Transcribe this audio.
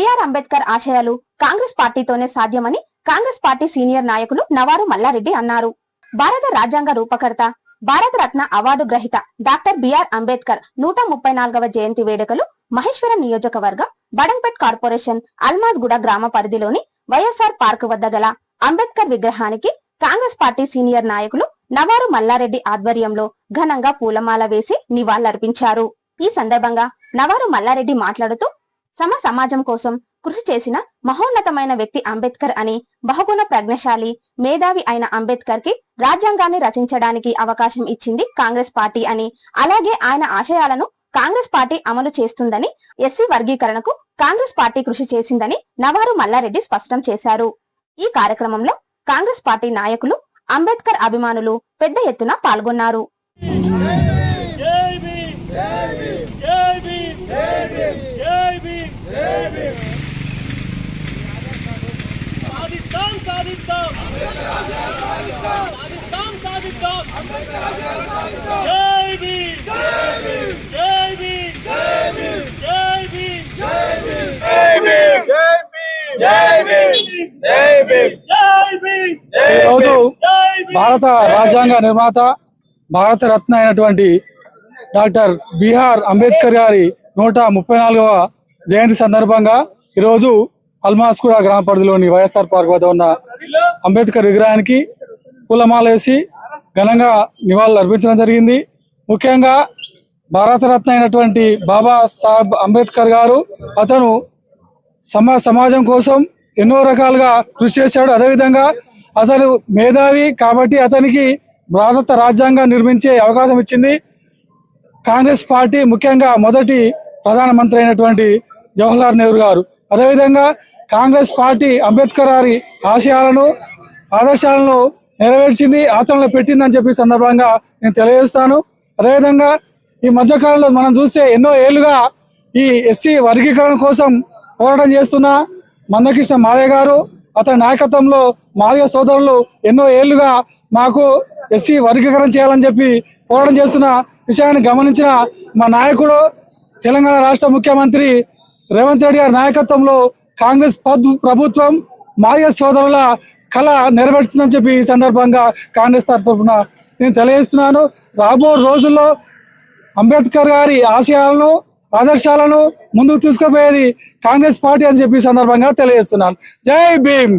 BR Ambedkar ఆశయాలు కాంగ్రెస్ పార్టీతోనే సాధ్యమని Congress party senior నాయకులు నవారు మల్లారెడ్డి అన్నారు. భారత రాజ్యాంగ రూపకర్త భారత రత్న అవార్డు గ్రహీత డాక్టర్ బిఆర్ అంబేద్కర్ నూట ముప్పై నాలుగవ జయంతి వేడుకలు మహేశ్వరం నియోజకవర్గం బడంపేట్ కార్పొరేషన్ అల్మాజ్గూడ గ్రామ పరిధిలోని వైఎస్ఆర్ పార్క్ వద్ద గల అంబేద్కర్ విగ్రహానికి కాంగ్రెస్ పార్టీ సీనియర్ నాయకులు నవారు మల్లారెడ్డి ఆధ్వర్యంలో ఘనంగా పూలమాల వేసి నివాళులర్పించారు. ఈ సందర్భంగా నవారు మల్లారెడ్డి మాట్లాడుతూ సమ సమాజం కోసం కృషి చేసిన మహోన్నతమైన వ్యక్తి అంబేద్కర్ అని బహుగుణ ప్రజ్ఞశాలి మేధావి అయిన అంబేద్కర్కి రాజ్యాంగాన్ని రచించడానికి అవకాశం ఇచ్చింది కాంగ్రెస్ పార్టీ అని. అలాగే ఆయన ఆశయాలను కాంగ్రెస్ పార్టీ అమలు చేస్తుందని ఎస్సీ వర్గీకరణకు కాంగ్రెస్ పార్టీ కృషి చేసిందని నవారు మల్లారెడ్డి స్పష్టం చేశారు. ఈ కార్యక్రమంలో కాంగ్రెస్ పార్టీ నాయకులు అంబేద్కర్ అభిమానులు పెద్ద ఎత్తున పాల్గొన్నారు జై భీమ్ జై భీమ్ జై భీమ్ జై భీమ్ జై భీమ్ సాధిస్తాం. సాధిస్తాం సాధిస్తాం. జై భీమ్. జై భీమ్. జై భీమ్. జై భీమ్. జై భీమ్. జై భీమ్. జై భీమ్. జై భీమ్. ఈరోజు జై భీమ్. భారత రాజ్యాంగ నిర్మాత భారత రత్న అయినటువంటి డాక్టర్ బిఆర్ అంబేద్కర్ గారి నూట ముప్పై నాలుగవ జయంతి సందర్భంగా ఈరోజు అల్మాస్గూడ గ్రామ పరిధిలోని వైఎస్ఆర్ పార్క్ వద్ద ఉన్న అంబేద్కర్ విగ్రహానికి పూలమాల వేసి ఘనంగా నివాళులు అర్పించడం జరిగింది. ముఖ్యంగా భారతరత్న అయినటువంటి బాబా సాహెబ్ అంబేద్కర్ గారు అతను సమా సమాజం కోసం ఎన్నో రకాలుగా కృషి చేశాడు. అదేవిధంగా అతను మేధావి కాబట్టి అతనికి భారత రాజ్యాంగం నిర్మించే అవకాశం ఇచ్చింది. కాంగ్రెస్ పార్టీ ముఖ్యంగా మొదటి ప్రధానమంత్రి అయినటువంటి జవహర్లాల్ నెహ్రూ గారు. అదేవిధంగా కాంగ్రెస్ పార్టీ అంబేద్కర్ గారి ఆశయాలను ఆదర్శాలను నెరవేర్చింది ఆచరణలో పెట్టిందని చెప్పి సందర్భంగా నేను తెలియజేస్తాను. అదేవిధంగా ఈ మధ్యకాలంలో మనం చూస్తే ఎన్నో ఏళ్ళుగా ఈ ఎస్సీ వర్గీకరణ కోసం పోరాటం చేస్తున్న మందకృష్ణ మాదయ్య గారు అతని నాయకత్వంలో మాదయ్య సోదరులు ఎన్నో ఏళ్ళుగా మాకు ఎస్సీ వర్గీకరణ చేయాలని చెప్పి పోరాటం చేస్తున్న విషయాన్ని గమనించిన మా నాయకుడు తెలంగాణ రాష్ట్ర ముఖ్యమంత్రి రేవంత్ రెడ్డి గారి నాయకత్వంలో కాంగ్రెస్ పద్- ప్రభుత్వం మాయ సోదరుల కళ నెరవేర్చిందని చెప్పి ఈ సందర్భంగా కాంగ్రెస్ తరఫున నేను తెలియజేస్తున్నాను. రాబో రోజుల్లో అంబేద్కర్ గారి ఆశయాలను ఆదర్శాలను ముందుకు తీసుకుపోయేది కాంగ్రెస్ పార్టీ అని చెప్పి సందర్భంగా తెలియజేస్తున్నాను. జై భీమ్!